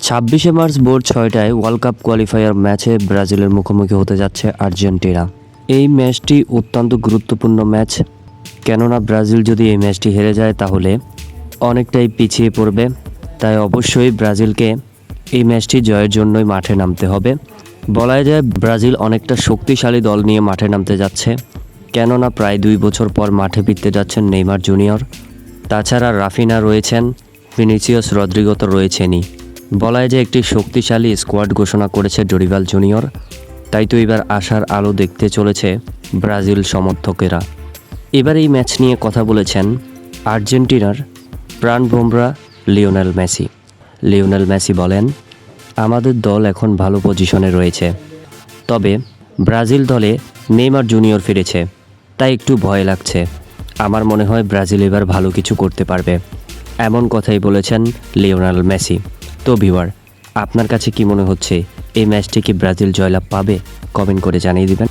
ছাব্বিশে মার্চ ভোর ছয়টায় ওয়ার্ল্ড কাপ কোয়ালিফায়ার ম্যাচে ব্রাজিলের মুখোমুখি হতে যাচ্ছে আর্জেন্টিনা। এই ম্যাচটি অত্যন্ত গুরুত্বপূর্ণ ম্যাচ। কেননা ব্রাজিল যদি এই ম্যাচটি হেরে যায় তাহলে অনেকটাই পিছিয়ে পড়বে। তাই অবশ্যই ব্রাজিলকে এই ম্যাচটি জয়ের জন্যই মাঠে নামতে হবে। বলা যায় ব্রাজিল অনেকটা শক্তিশালী দল নিয়ে মাঠে নামতে যাচ্ছে। কেননা প্রায় দুই বছর পর মাঠে ফিরতে যাচ্ছেন নেইমার জুনিয়র। তাছাড়া রাফিনা রয়েছেন ফিনিসিয়াস রদ্রিগত রয়েছেনই। বলা যায় যে একটি শক্তিশালী স্কোয়াড ঘোষণা করেছে ডরিভাল জুনিয়র। তাই তো এবার আশার আলো দেখতে চলেছে ব্রাজিল সমর্থকেরা। এবার এই ম্যাচ নিয়ে কথা বলেছেন আর্জেন্টিনার প্রাণ প্রাণভোমরা লিওনেল মেসি। লিওনেল মেসি বলেন, আমাদের দল এখন ভালো পজিশনে রয়েছে। তবে ব্রাজিল দলে নেইমার জুনিয়র ফিরেছে, তাই একটু ভয় লাগছে। আমার মনে হয় ব্রাজিল এবার ভালো কিছু করতে পারবে। এমন কথাই বলেছেন লিওনাল মেসি। তো ভিওয়ার আপনার কাছে কি মনে হচ্ছে? এই ম্যাচটি কি ব্রাজিল জয়লাভ পাবে? কমেন্ট করে জানিয়ে দিবেন।